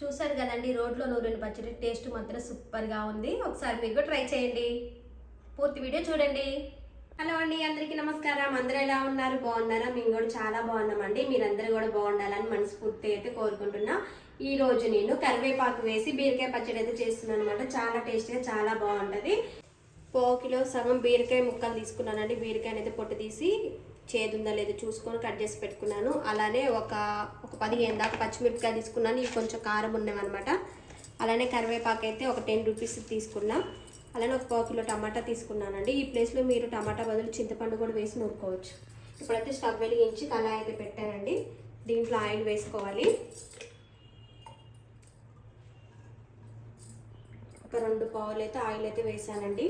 చూసారు కదండి రోడ్లో నూరిన పచ్చడి టేస్ట్ మాత్రం సూపర్గా ఉంది. ఒకసారి మీరు కూడా ట్రై చేయండి. పూర్తి వీడియో చూడండి. హలో అండి అందరికీ నమస్కారం. అందరూ ఎలా ఉన్నారు? బాగున్నారా? మేము కూడా చాలా బాగున్నామండి. మీరందరూ కూడా బాగుండాలని మనస్ఫూర్తి అయితే కోరుకుంటున్నా. ఈ రోజు నేను కరివేపాకు వేసి బీరకాయ పచ్చడి అయితే చేస్తున్నాను అనమాట చాలా టేస్ట్గా చాలా బాగుంటుంది. పావు కిలో సగం బీరకాయ ముక్కలు తీసుకున్నానండి. బీరకాయని అయితే పొట్టు తీసి చేదుందా లేదో చూసుకొని కట్ చేసి పెట్టుకున్నాను. అలానే ఒక ఒక పదిహేను దాకా పచ్చిమిరపకాయ తీసుకున్నాను. ఇవి కొంచెం కారం ఉన్నాయన్నమాట అలానే కరివేపాకు అయితే ఒక టెన్ రూపీస్ తీసుకున్నా. అలానే ఒక పావు కిలో టమాటా తీసుకున్నానండి. ఈ ప్లేస్లో మీరు టమాటా బదులు చింతపండు కూడా వేసి నూరుకోవచ్చు. ఇప్పుడైతే స్టవ్ వెలిగించి కళాయి అయితే పెట్టానండి. దీంట్లో ఆయిల్ వేసుకోవాలి. ఒక రెండు పావులు అయితే ఆయిల్ అయితే వేసానండి.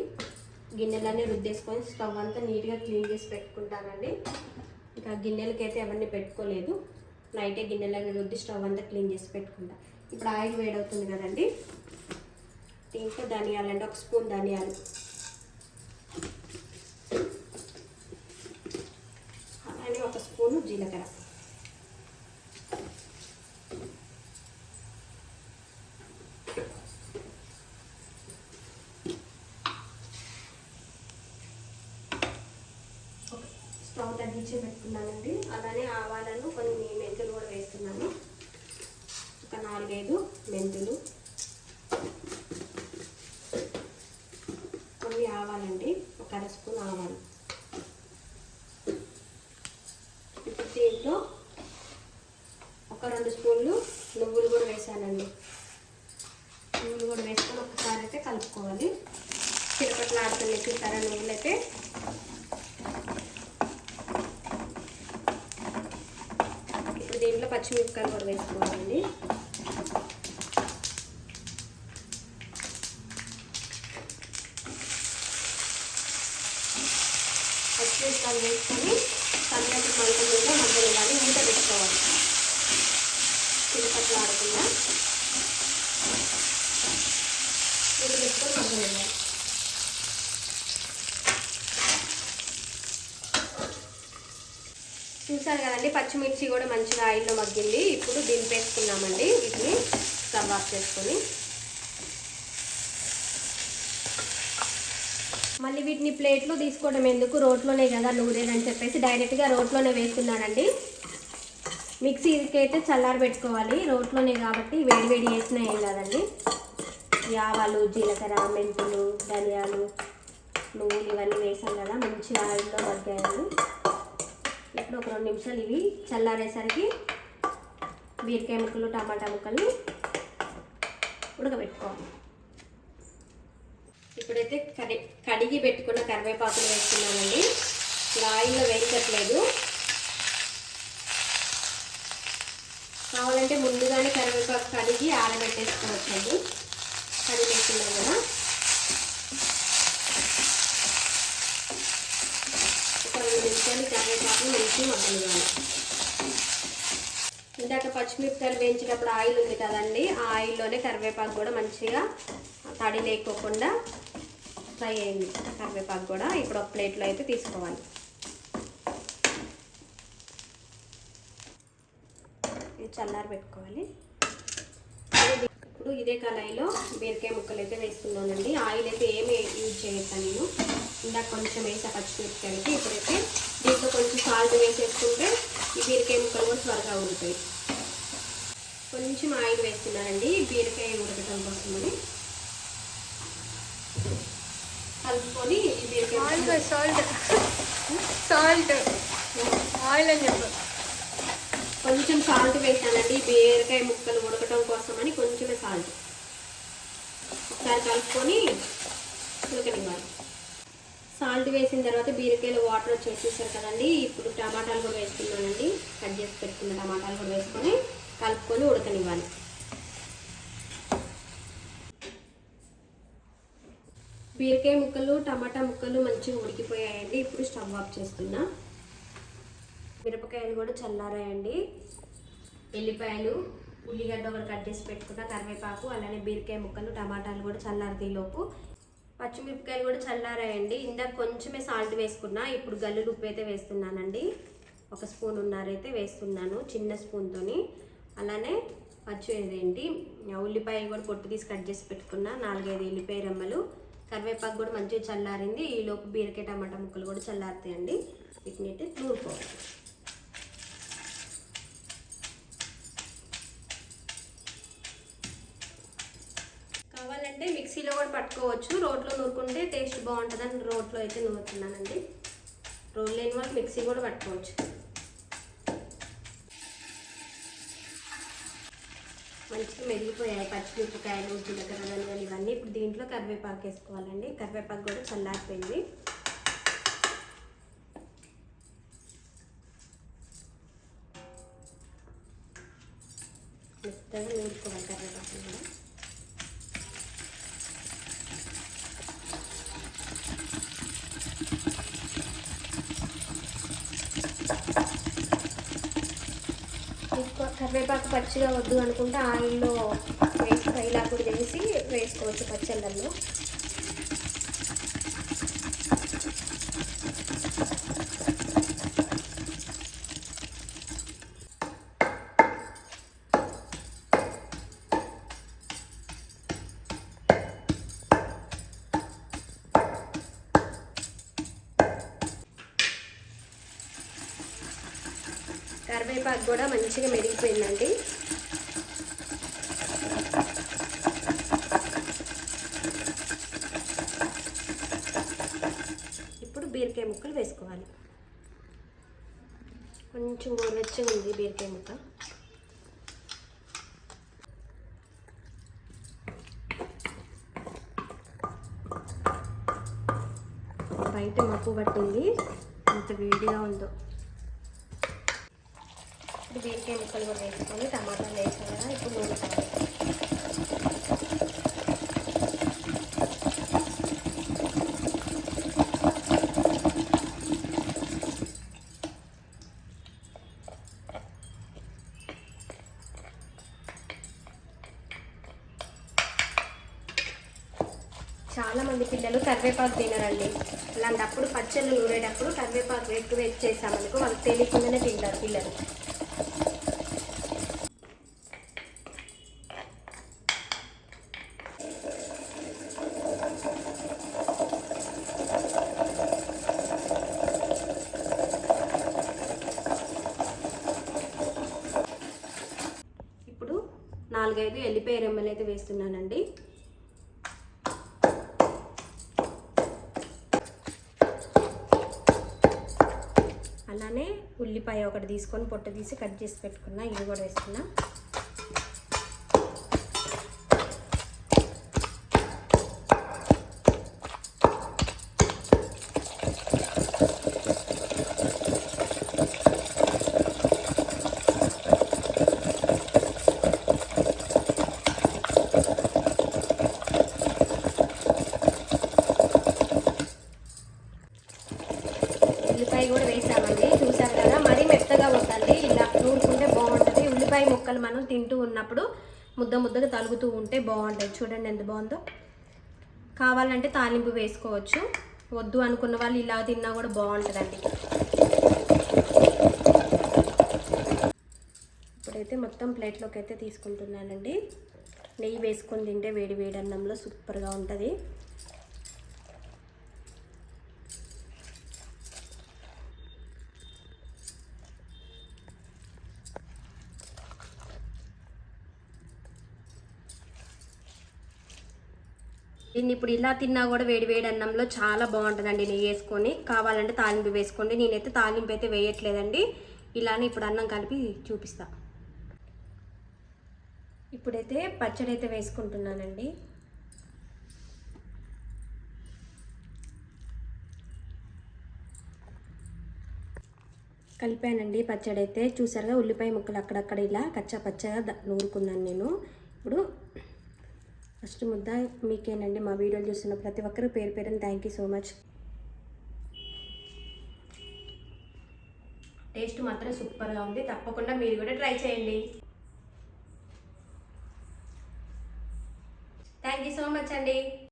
గిన్నెలన్నీ రుద్దేసుకొని స్టవ్ అంతా నీట్గా క్లీన్ చేసి పెట్టుకుంటానండి. ఇంకా గిన్నెలకైతే ఎవరిని పెట్టుకోలేదు. నైటే గిన్నెలన్నీ రుద్ది స్టవ్ అంతా క్లీన్ చేసి పెట్టుకుంటా. ఇప్పుడు ఆయిల్ వేడవుతుంది కదండి. దీంట్లో ధనియాలు అండి ఒక స్పూన్ ధనియాలు. అలానే ఒక స్పూను జీలకర్ర స్టవ్ తగ్గించి పెట్టుకున్నానండి. అలానే ఆవాలను కొన్ని మెంతులు కూడా వేస్తున్నాను. ఒక నాలుగైదు మెంతులు. కొన్ని ఆవాలండి. ఒక అర స్పూన్ ఆవాలు. ఇప్పుడు దీంట్లో ఒక రెండు స్పూన్లు నువ్వులు కూడా వేసానండి. నువ్వులు కూడా వేసుకొని ఒకసారి అయితే కలుపుకోవాలి. చిరపట్లు ఎక్కిన చూసారా నువ్వులు అయితే ఇప్పుడు దీంట్లో పచ్చిమిరపకాయలు కూడా వేసుకోవాలండి. పచ్చిమిరపకాయలు వేసుకొని సన్నటి మంట మీద మధ్యలో కానీ మూత పెట్టుకోవాలి చిరుపట్లు ఆడకుండా మూత పెట్టుకొని మధ్యలో వేయాలి చూసారు కదండి పచ్చిమిర్చి కూడా మంచిగా ఆయిల్లో మగ్గింది. ఇప్పుడు దింపేసుకున్నామండి. వీటిని స్టవ్ ఆఫ్ చేసుకొని. మళ్ళీ వీటిని ప్లేట్లో తీసుకోవడం ఎందుకు? రోట్లోనే కదా నూరేనని చెప్పేసి డైరెక్ట్గా రోట్లోనే వేస్తున్నానండి. మిక్సీకి అయితే చల్లారి పెట్టుకోవాలి. రోట్లోనే కాబట్టి వేడి వేడి వేసినా ఏం కాదండి. ఆవాలు జీలకర్ర మెంతులు ధనియాలు నువ్వులు ఇవన్నీ వేసాం కదా మంచిగా ఆయిల్లో మగ్గాయండి. ఇప్పుడు ఒక రెండు నిమిషాలు ఇవి చల్లారేసరికి బీరకాయ ముక్కలు టమాటా ముక్కలు ఉడకబెట్టుకోవాలి. ఇప్పుడైతే కడి కడిగి పెట్టుకున్న కరివేపాకులు వేస్తున్నానండి. ఇలా ఆయిల్లో వేయించట్లేదు. కావాలంటే ముందుగానే కరివేపాకు కడిగి ఆరబెట్టేసుకోవచ్చండి. కడిగి వేసుకున్నాం కదా. రెండు కరివేపాకు వేసి మగ్గనివ్వాలి. ఇందాక పచ్చిమిరపకాయలు వేయించేటప్పుడు ఆయిల్ ఉంది కదండి ఆ ఆయిల్లోనే కరివేపాకు కూడా మంచిగా తడి లేకోకుండా ఫ్రై అయింది. కరివేపాకు కూడా ఇప్పుడు ఒక ప్లేట్లో అయితే తీసుకోవాలి. ఇది చల్లారి పెట్టుకోవాలి. ఇప్పుడు ఇదే కళాయిలో బీరకాయ ముక్కలు అయితే వేస్తున్నానండి ఆయిల్ అయితే ఏమి యూజ్ చేయొద్దా నేను. ఇందాక కొంచెం వేసా పచ్చిమిరపకాయలకి ఇప్పుడైతే దీంట్లో కొంచెం సాల్ట్ వేసేసుకుంటే ఈ బీరకాయ ముక్కలు కూడా త్వరగా ఉడుతాయి. కొంచెం ఆయిల్ వేస్తున్నానండి. బీరకాయ ఉడకటం కోసమని కలుపుకొని ఈ బీరకాయ ముక్కలు- సాల్ట్. సాల్ట్. ఆయిల్ అని చెప్పు. కొంచెం సాల్ట్ వేసానండి. బీరకాయ ముక్కలు ఉడకటం కోసమని కొంచెమే సాల్ట్. ఒకసారి కలుపుకొని ఉడకనివ్వాలి. సాల్ట్ వేసిన తర్వాత బీరకాయలు వాటర్ వచ్చేసేసారు కదండి. ఇప్పుడు టమాటాలు కూడా వేసుకున్నానండి. కట్ చేసి పెట్టుకున్న టమాటాలు కూడా వేసుకొని కలుపుకొని ఉడకనివ్వాలి. బీరకాయ ముక్కలు టమాటా ముక్కలు మంచిగా ఉడికిపోయాయండి. ఇప్పుడు స్టవ్ ఆఫ్ చేసుకున్నా. మిరపకాయలు కూడా చల్లారాయండి. ఎల్లిపాయలు ఉల్లిగడ్డ ఒకటి కట్ చేసి పెట్టుకున్న కరివేపాకు అలానే బీరకాయ ముక్కలు టమాటాలు కూడా చల్లారుతాయి లోపు పచ్చిమిరపకాయలు కూడా చల్లారాయండి. ఇందాక కొంచెమే సాల్ట్ వేసుకున్నా ఇప్పుడు గల్లులు ఉప్పు అయితే వేస్తున్నానండి. ఒక స్పూన్ ఉన్నారైతే వేస్తున్నాను చిన్న స్పూన్తోని. అలానే పచ్చి ఇదేంటి ఉల్లిపాయ కూడా పొట్టు తీసి కట్ చేసి పెట్టుకున్న నాలుగైదు ఉల్లిపాయ రెమ్మలు. కరివేపాకు కూడా మంచిగా చల్లారింది. ఈ లోపు బీరకాయ టమాటా ముక్కలు కూడా చల్లారుతాయండి. వీటిని అయితే నూరుకోవాలి. అయితే మిక్సీలో కూడా పట్టుకోవచ్చు. రోట్లో నూరుకుంటే టేస్ట్ బాగుంటుందని రోట్లో అయితే నూరుతున్నానండి. రోల్ లేని వాళ్ళు మిక్సీ కూడా పట్టుకోవచ్చు. మంచిగా మెరిగిపోయాయి పచ్చిమిరపకాయలు జీలకర్ర ధనియాలు ఇవన్నీ. ఇప్పుడు దీంట్లో కరివేపాకు వేసుకోవాలండి. కరివేపాకు కూడా చల్లారిపోయింది. కరివేపాకు పచ్చిగా వద్దు అనుకుంటే ఆయిల్లో వేసి ఫ్రైలా కూడా వేసి వేసుకోవచ్చు పచ్చళ్ళల్లో. కరివేపాకు కూడా మంచిగా మెరిగిపోయిందండి. ఇప్పుడు బీరకాయ ముక్కలు వేసుకోవాలి. కొంచెం గోరువెచ్చగా ఉంది బీరకాయ ముక్క. బయట మప్పు పట్టింది. ఎంత వేడిగా ఉందో. ఇప్పుడు బీరకాయ ముక్కలు కూడా వేసుకొని టమాటాలు వేసాం కదా ఇప్పుడు నూనె చాలామంది చాలా మంది పిల్లలు కరివేపాకు తినరండి. అలాంటప్పుడు పచ్చళ్ళు నూరేటప్పుడు కరివేపాకు ఎక్కువ వేసి చేసామనుకో వాళ్ళకి తెలియకుండానే తింటారు పిల్లలు ఇప్పుడు నాలుగైదు ఎల్లిపాయ రెమ్మలు అయితే వేస్తున్నానండి. అలానే ఉల్లిపాయ ఒకటి తీసుకొని పొట్ట తీసి కట్ చేసి పెట్టుకున్నా ఇది కూడా వేసుకున్నా ఉల్లిపాయ కూడా వేసామండి చూసారు కదా మరీ మెత్తగా వద్దండి ఇలా నూరుకుంటే బాగుంటుంది ఉల్లిపాయ ముక్కలు మనం తింటూ ఉన్నప్పుడు ముద్ద ముద్దగా తలుగుతూ ఉంటే బాగుంటుంది. చూడండి ఎంత బాగుందో. కావాలంటే తాలింపు వేసుకోవచ్చు. వద్దు అనుకున్న వాళ్ళు ఇలా తిన్నా కూడా బాగుంటుందండి. ఇప్పుడైతే మొత్తం ప్లేట్లోకి అయితే తీసుకుంటున్నానండి. నెయ్యి వేసుకొని తింటే వేడి వేడి అన్నంలో సూపర్గా ఉంటుంది. దీన్ని ఇప్పుడు ఇలా తిన్నా కూడా వేడి వేడి అన్నంలో చాలా బాగుంటుందండి నెయ్యి వేసుకొని. కావాలంటే తాలింపు వేసుకోండి. నేనైతే తాలింపు అయితే వేయట్లేదండి. ఇలానే ఇప్పుడు అన్నం కలిపి చూపిస్తా. ఇప్పుడైతే పచ్చడి అయితే వేసుకుంటున్నానండి. కలిపానండి పచ్చడి అయితే. చూసారుగా ఉల్లిపాయ ముక్కలు అక్కడక్కడ ఇలా కచ్చా పచ్చగా నూరుకున్నాను నేను. ఇప్పుడు ఫస్ట్ ముద్ద మీకేనండి మా వీడియోలు చూస్తున్న ప్రతి ఒక్కరు పేరు పేరుని thank you so much taste మాత్రం సూపర్గా ఉంది. తప్పకుండా మీరు కూడా ట్రై చేయండి. థ్యాంక్ యూ సో మచ్ అండి.